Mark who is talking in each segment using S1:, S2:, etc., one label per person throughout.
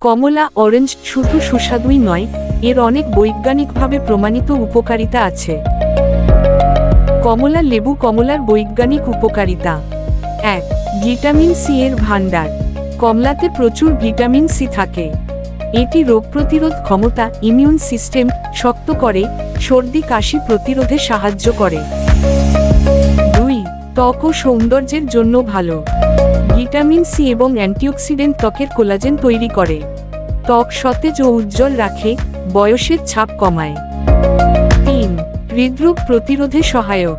S1: কমলা orange শুধু সুস্বাদুই নয়, এর অনেক বৈজ্ঞানিকভাবে প্রমাণিত উপকারিতা আছে। কমলা লেবু কমলার বৈজ্ঞানিক উপকারিতা। এক, ভিটামিন সি এর ভাণ্ডার। কমলাতে প্রচুর ভিটামিন সি থাকে। এটি রোগ প্রতিরোধ ক্ষমতা ইমিউন সিস্টেম শক্ত করে, সর্দি কাশি প্রতিরোধে সাহায্য করে। দুই, ত্বক ও সৌন্দর্যের জন্য ভালো। ভিটামিন সি এবং অ্যান্টিঅক্সিডেন্ট ত্বকের কোলাজেন তৈরি করে। ত্বক সতেজ ও উজ্জ্বল রাখে, বয়সের ছাপ কমায়। তিন, হৃদরোগ প্রতিরোধে সহায়ক।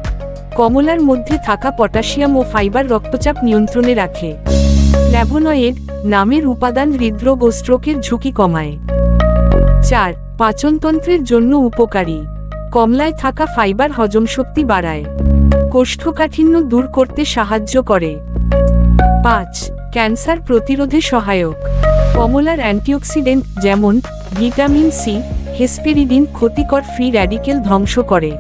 S1: কমলার মধ্যে থাকা পটাশিয়াম ও ফাইবার রক্তচাপ নিয়ন্ত্রণে রাখে। ফ্ল্যাভোনয়েড নামের উপাদান হৃদরোগ ও স্ট্রোকের ঝুঁকি কমায়। চার, পাচনতন্ত্রের জন্য উপকারী। কমলায় থাকা ফাইবার হজম শক্তি বাড়ায়। কোষ্ঠকাঠিন্য দূর করতে সাহায্য করে। পাঁচ, ক্যান্সার প্রতিরোধে সহায়ক। কমলার অ্যান্টিঅক্সিডেন্ট যেমন ভিটামিন সি, হেসপেরিডিন ক্ষতিকর ফ্রি র্যাডিকেল ধ্বংস করে।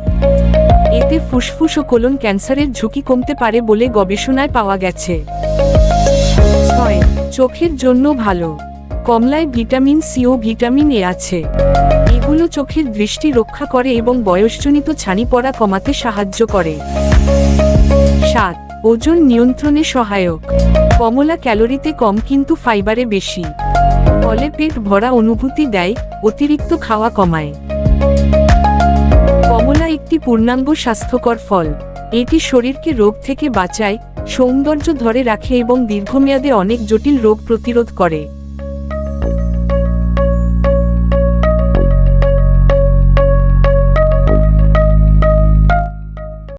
S1: এতে ফুসফুস ও কোলন ক্যান্সারের ঝুঁকি কমতে পারে বলে গবেষণায় পাওয়া গেছে। ছয়, চোখের জন্য ভালো। কমলায় ভিটামিন সি ও ভিটামিন এ আছে। এগুলো চোখের দৃষ্টি রক্ষা করে এবং বয়সজনিত ছানি পড়া কমাতে সাহায্য করে। সাত, ওজন নিয়ন্ত্রণে সহায়ক। কমলা ক্যালোরিতে কম কিন্তু ফাইবারে বেশি। ফলে পেট ভরা অনুভূতি দেয়, অতিরিক্ত খাওয়া কমায়। কমলা একটি পূর্ণাঙ্গ স্বাস্থ্যকর ফল। এটি শরীরকে রোগ থেকে বাঁচায়, সৌন্দর্য ধরে রাখে এবং দীর্ঘমেয়াদে অনেক জটিল রোগ প্রতিরোধ করে।